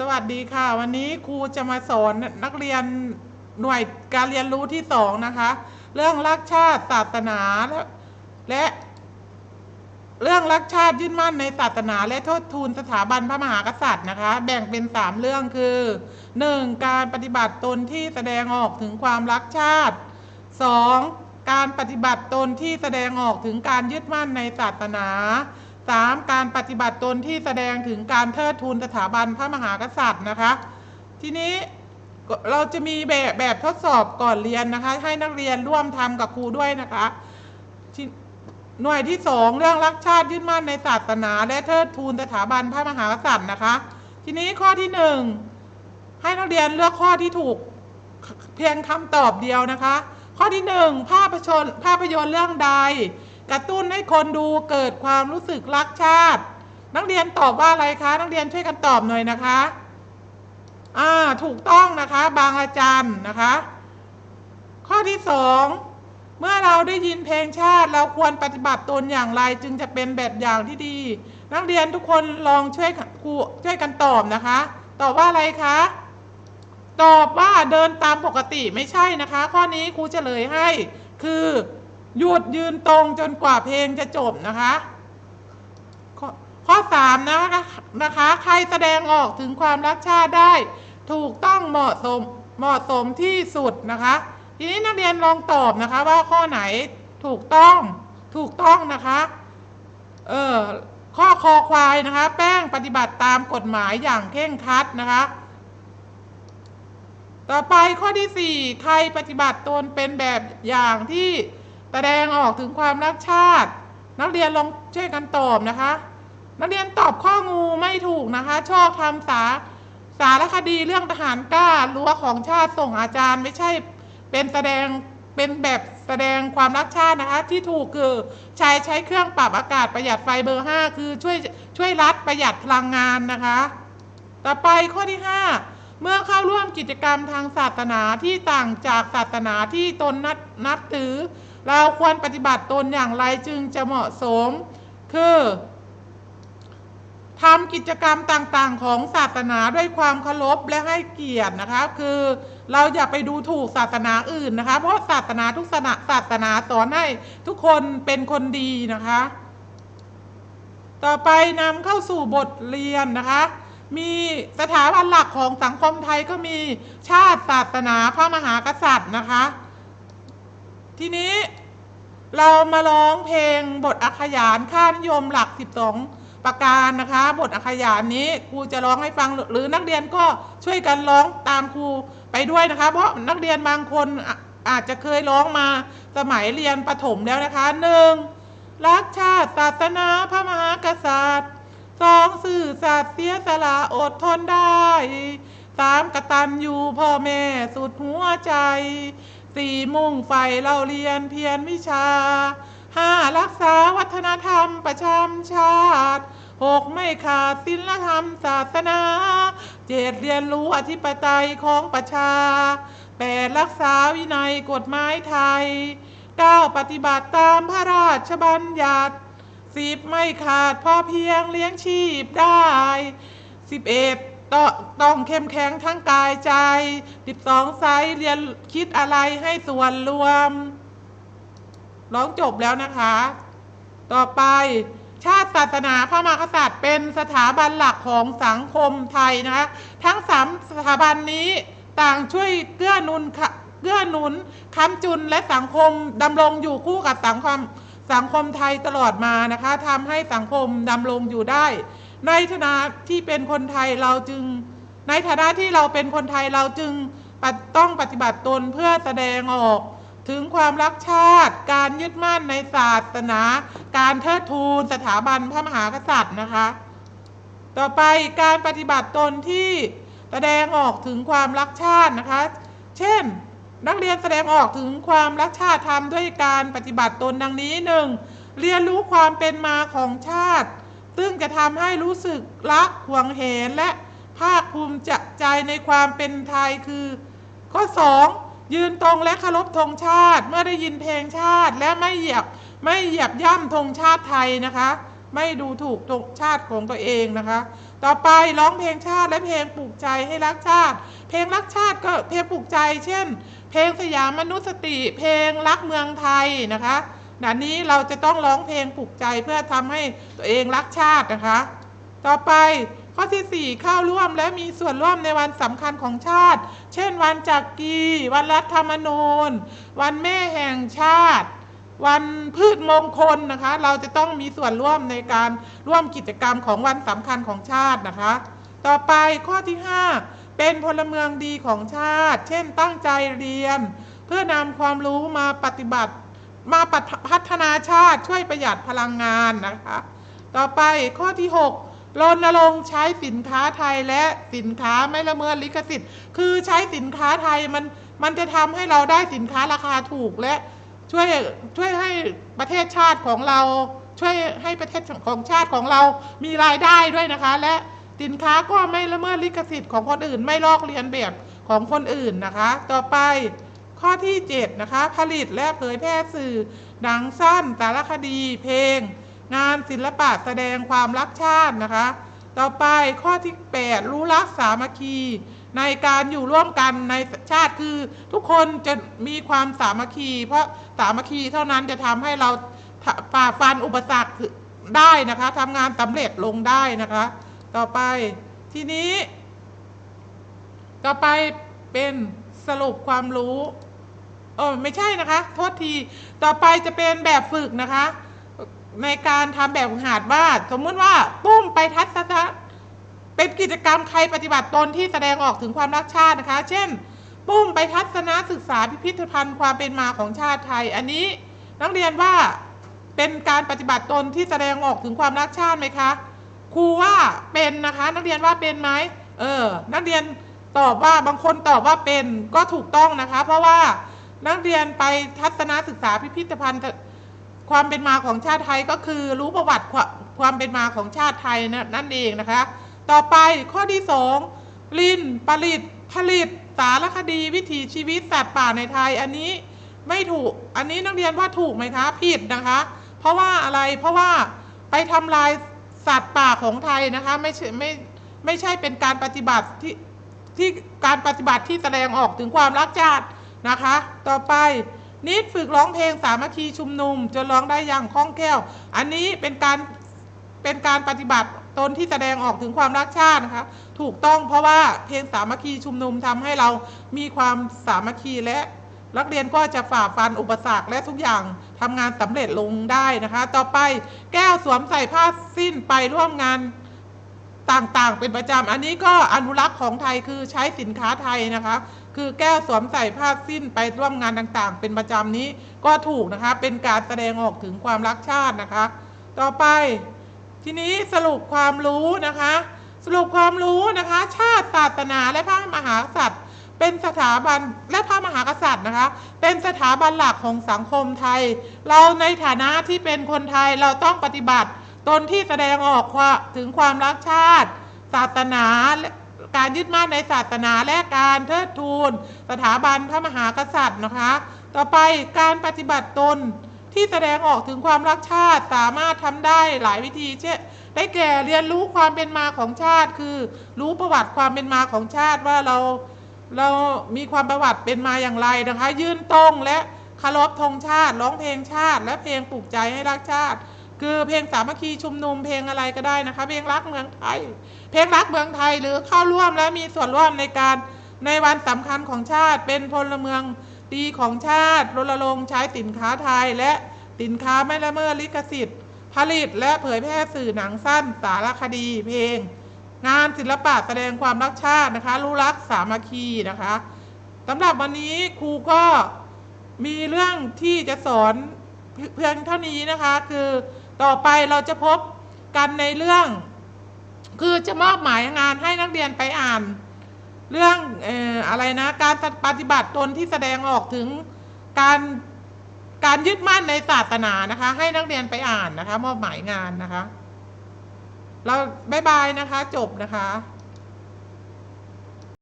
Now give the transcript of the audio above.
สวัสดีค่ะ วันนี้ครูจะมาสอนนักเรียนหน่วยการเรียนรู้ที่สองนะคะ เรื่องรักชาติศาสนาและและ เรื่องรักชาติยึดมั่นในศาสนาและโทษทูลสถาบันพระมหากษัตริย์นะคะ แบ่งเป็นสามเรื่องคือ 1. การปฏิบัติตนที่แสดงออกถึงความรักชาติ 2. การปฏิบัติตนที่แสดงออกถึงการยึดมั่นในศาสนา 3. การปฏิบัติตนที่แสดงถึงการเทิดทูนสถาบันพระมหากษัตริย์นะคะ ทีนี้เราจะมีแบบแบบทดสอบก่อนเรียนนะคะ ให้นักเรียนร่วมทำกับครูด้วยนะคะ หน่วยที่สองเรื่องรักชาติยึดมั่นในศาสนา และเทิดทูนสถาบันพระมหากษัตริย์นะคะ ทีนี้ข้อที่หนึ่งให้นักเรียนเลือกข้อที่ถูกเพียงคำตอบเดียวนะคะ ข้อที่หนึ่งภาพยนตร์ภาพยนตร์เรื่องใด กระตุ้นให้คนดูเกิดความรู้สึกรักชาติ นักเรียนตอบว่าอะไรคะ นักเรียนช่วยกันตอบหน่อยนะคะอ่าถูกต้องนะคะ บางอาจารย์นะคะ ข้อที่สองเมื่อเราได้ยินเพลงชาติเราควรปฏิบัติตนอย่างไรจึงจะเป็นแบบอย่างที่ดี นักเรียนทุกคนลองช่วยครูช่วยกันตอบนะคะ ตอบว่าอะไรคะตอบว่าเดินตามปกติไม่ใช่นะคะ ข้อนี้ครูเฉลยให้คือ หยุดยืนตรงจนกว่าเพลงจะจบนะคะ ข้อข้อสามนะคะนะคะ ใครแสดงออกถึงความรักชาติได้ ถูกต้องเหมาะสมเหมาะสมที่สุดนะคะ ทีนี้นักเรียนลองตอบนะคะ ว่าข้อไหนถูกต้องถูกต้องนะคะ เออข้อคอควายนะคะ แป้งปฏิบัติตามกฎหมายอย่างเคร่งครัดนะคะ ต่อไปข้อที่4ใครปฏิบัติตนเป็นแบบอย่างที่ ดงออกถึงความรักชาติ นักเรียนลองช่วยกันตอบนะคะ นักเรียนตอบข้องูไม่ถูกนะคะ ชอบทำสาสารคดีเรื่องทหารกล้ารั้วของชาติส่งอาจารย์ไม่ใช่เป็นแสดงเป็นแบบแสดงความรักชาตินะคะ ที่ถูกคือใช้ใช้เครื่องปรับอากาศประหยัดไฟเบอร์ 5 คือช่วยช่วยรัดประหยัดพลังงานนะคะ ต่อไปข้อที่ 5 เมื่อเข้าร่วมกิจกรรมทางศาสนาที่ต่างจากศาสนาที่ตนนับนับถือ เราควรปฏิบัติตนอย่างไรจึงจะเหมาะสม คือทำกิจกรรมต่างๆ ของศาสนาด้วยความเคารพและให้เกียรตินะคะ คือเราอย่าไปดูถูกศาสนาอื่นนะคะ เพราะศาสนาทุกศาสนาศาสนาสอนให้ทุกคนเป็นคนดีนะคะ ต่อไปนำเข้าสู่บทเรียนนะคะ มีสถาบันหลักของสังคมไทยก็มีชาติศาสนาพระมหากษัตริย์นะคะ ทีนี้เรามาร้องเพลงบทอักขยานค่านิยมหลัก 12 ประการนะคะ บทอักขยานนี้ครูจะร้องให้ฟังหรือนักเรียนก็ช่วยกันร้องตามครูไปด้วยนะคะ เพราะนักเรียนบางคนออาจจะเคยร้องมาสมัยเรียนประถมแล้วนะคะหนึ่งรักชาติศาสนาพระมหากษัตริย์สองสื่อสัตย์เสียสละอดทนได้สามกตัญญูพ่อแม่สุดหัวใจ สี่มุ่งไฟเราเรียนเพียรวิชาห้ารักษาวัฒนธรรมประจำชาติหกไม่ขาดศีลธรรมศาสนาเจ็ดเรียนรู้อธิปไตยของประชาแปดรักษาวินัยกฎหมายไทยเก้าปฏิบัติตามพระราชบัญญัติสิบไม่ขาดพอเพียงเลี้ยงชีพได้สิบเอ็ด ต้องต้องเข้มแข็งทั้งกายใจ 12 ไซส์เรียนคิดอะไรให้ส่วนรวม ร้องจบแล้วนะคะ ต่อไปชาติศาสนาพระมหากษัตริย์เป็นสถาบันหลักของสังคมไทยนะคะทั้งสามสถาบันนี้ต่างช่วยเกื้อหนุนเกื้อหนุนค้ำจุนและสังคมดำรงอยู่คู่กับสังคมสังคมไทยตลอดมานะคะทำให้สังคมดำรงอยู่ได้ ในฐานะที่เป็นคนไทยเราจึง ในฐานะที่เราเป็นคนไทยเราจึงต้องปฏิบัติตนเพื่อแสดงออกถึงความรักชาติ การยึดมั่นในศาสนา การเทิดทูนสถาบันพระมหากษัตริย์นะคะ ต่อไปการปฏิบัติตนที่แสดงออกถึงความรักชาตินะคะ เช่น นักเรียนแสดงออกถึงความรักชาติทำด้วยการปฏิบัติตนดังนี้หนึ่งเรียนรู้ความเป็นมาของชาติ ซึ่งจะทำให้รู้สึกรักหวงเห็นและภาคภูมิใจในความเป็นไทยคือ ข้อ 2 ยืนตรงและเคารพธงชาติ เมื่อได้ยินเพลงชาติและไม่เหยียบไม่เหยียบย่ำธงชาติไทยนะคะ ไม่ดูถูกตัวชาติของตัวเองนะคะ ต่อไปร้องเพลงชาติและเพลงปลุกใจให้รักชาติ เพลงรักชาติก็เพลงปลุกใจ เช่น เพลงสยามมนุษยสติ เพลงรักเมืองไทยนะคะ ดันนี้เราจะต้องร้องเพลงปลุกใจเพื่อทำให้ตัวเองรักชาตินะคะ ต่อไปข้อที่ 4 เข้าร่วมและมีส่วนร่วมในวันสำคัญของชาติ เช่น วันจักรีวันรัฐธรรมนูญ วันแม่แห่งชาติ วันพืชมงคลนะคะ เราจะต้องมีส่วนร่วมในการร่วมกิจกรรมของวันสำคัญของชาตินะคะ ต่อไปข้อที่ 5 เป็นพลเมืองดีของชาติ เช่นตั้งใจเรียน เพื่อนำความรู้มาปฏิบัติ มาพัฒนาชาติช่วยประหยัดพลังงานนะคะ ต่อไปข้อที่ 6รณรงค์ใช้สินค้าไทยและสินค้าไม่ละเมิดลิขสิทธิ์ คือใช้สินค้าไทยมันมันจะทำให้เราได้สินค้าราคาถูกและช่วยช่วยให้ประเทศชาติของเรา ช่วยให้ประเทศของชาติของเรามีรายได้ด้วยนะคะ และสินค้าก็ไม่ละเมิดลิขสิทธิ์ของคนอื่น ไม่ลอกเลียนแบบของคนอื่นนะคะ ต่อไป ข้อที่7นะคะผลิตและเผยแพร่สื่อหนังสั้น สารคดี เพลง งานศิลปะแสดงความรักชาตินะคะ ต่อไปข้อที่ 8 รู้รักสามัคคี ในการอยู่ร่วมกันในชาติคือทุกคนจะมีความสามัคคี เพราะสามัคคีเท่านั้นจะทำให้เราฝ่าฟันอุปสรรคได้นะคะทำงานสำเร็จลงได้นะคะ ต่อไปทีนี้ ต่อไปเป็นสรุปความรู้ เออไม่ใช่นะคะ โทษที ต่อไปจะเป็นแบบฝึกนะคะ ในการทำแบบหัดว่าสมมุติว่าปุ้มไปทัศนะเป็นกิจกรรมใครปฏิบัติตนที่แสดงออกถึงความรักชาตินะคะ เช่น ปุ้มไปทัศนศึกษาพิพิธภัณฑ์ความเป็นมาของชาติไทย อันนี้นักเรียนว่าเป็นการปฏิบัติตนที่แสดงออกถึงความรักชาติไหมคะครูว่าเป็นนะคะ นักเรียนว่าเป็นไหมเออ นักเรียนตอบว่าบางคนตอบว่าเป็นก็ถูกต้องนะคะ เพราะว่า นักเรียนไปทัศนศึกษาพิพิธภัณฑ์ความเป็นมาของชาติไทยก็คือรู้ประวัติความเป็นมาของชาติไทยนะนั่นเองนะคะ ต่อไปข้อที่สองลินผลิตผลิตสารคดีวิถีชีวิตสัตว์ป่าในไทย อันนี้ไม่ถูกอันนี้นักเรียนว่าถูกไหมคะผิดนะคะ เพราะว่าอะไรเพราะว่าไปทำลายสัตว์ป่าของไทยนะคะไม่ใช่ไม่ไม่ใช่เป็นการปฏิบัติที่ที่การปฏิบัติที่แสดงออกถึงความรักชาติ นะคะ ต่อไปนิดฝึกร้องเพลงสามัคคีชุมนุมจนร้องได้อย่างคล่องแคล่ว อันนี้เป็นการเป็นการปฏิบัติตนที่แสดงออกถึงความรักชาตินะคะ ถูกต้องเพราะว่าเพลงสามัคคีชุมนุมทำให้เรามีความสามัคคีและนักเรียนก็จะฝ่าฟันอุปสรรคและทุกอย่างทำงานสำเร็จลงได้นะคะ ต่อไปแก้วสวมใส่ผ้าสิ้นไปร่วมงานต่างๆ เป็นประจำอันนี้ก็อนุรักษ์ของไทยคือใช้สินค้าไทยนะคะ คือแก้วสวมใส่ผ้าสิ้นไปร่วมงานต่างๆ เป็นประจำนี้ก็ถูกนะคะ เป็นการแสดงออกถึงความรักชาตินะคะ ต่อไป ทีนี้สรุปความรู้นะคะ สรุปความรู้นะคะ ชาติศาสนาและพระมหากษัตริย์ เป็นสถาบันและพระมหากษัตริย์นะคะ เป็นสถาบันหลักของสังคมไทย เราในฐานะที่เป็นคนไทยเราต้องปฏิบัติตนที่แสดงออกถึงความรักชาติ ศาสนา การยึดมั่นในศาสนาและการเทิดทูน สถาบันพระมหากษัตริย์นะคะ ต่อไปการปฏิบัติตนที่แสดงออกถึงความรักชาติสามารถทำได้หลายวิธีเช่นได้แก่เรียนรู้ความเป็นมาของชาติ คือรู้ประวัติความเป็นมาของชาติว่าเราเรามีความประวัติเป็นมาอย่างไรนะคะ ยืนตรงและคารพธงชาติร้องเพลงชาติ และเพลงปลุกใจให้รักชาติ คือเพลงสามัคคีชุมนุมเพลงอะไรก็ได้นะคะ เพลงรักเมืองไทย เพลงรักเมืองไทยหรือเข้าร่วมและมีส่วนร่วมในการในวันสำคัญของชาติ เป็นพลเมืองดีของชาติรณรงค์ใช้สินค้าไทย และสินค้าไม่ละเมิดลิขสิทธิ์ ผลิตและเผยแพร่สื่อหนังสั้น สารคดี เพลง งานศิลปะแสดงความรักชาตินะคะ รู้รักสามัคคีนะคะสำหรับวันนี้ครูก็มีเรื่องที่จะสอนเพียงเท่านี้นะคะคือ ต่อไปเราจะพบกันในเรื่อง คือจะมอบหมายงานให้นักเรียนไปอ่าน เรื่องอออะไรนะการปฏิบัติตนที่แสดงออกถึงการการยึดมั่นในศาสนานะคะ ให้นักเรียนไปอ่านนะคะ มอบหมายงานนะคะ เราบายบายนะคะ จบนะคะ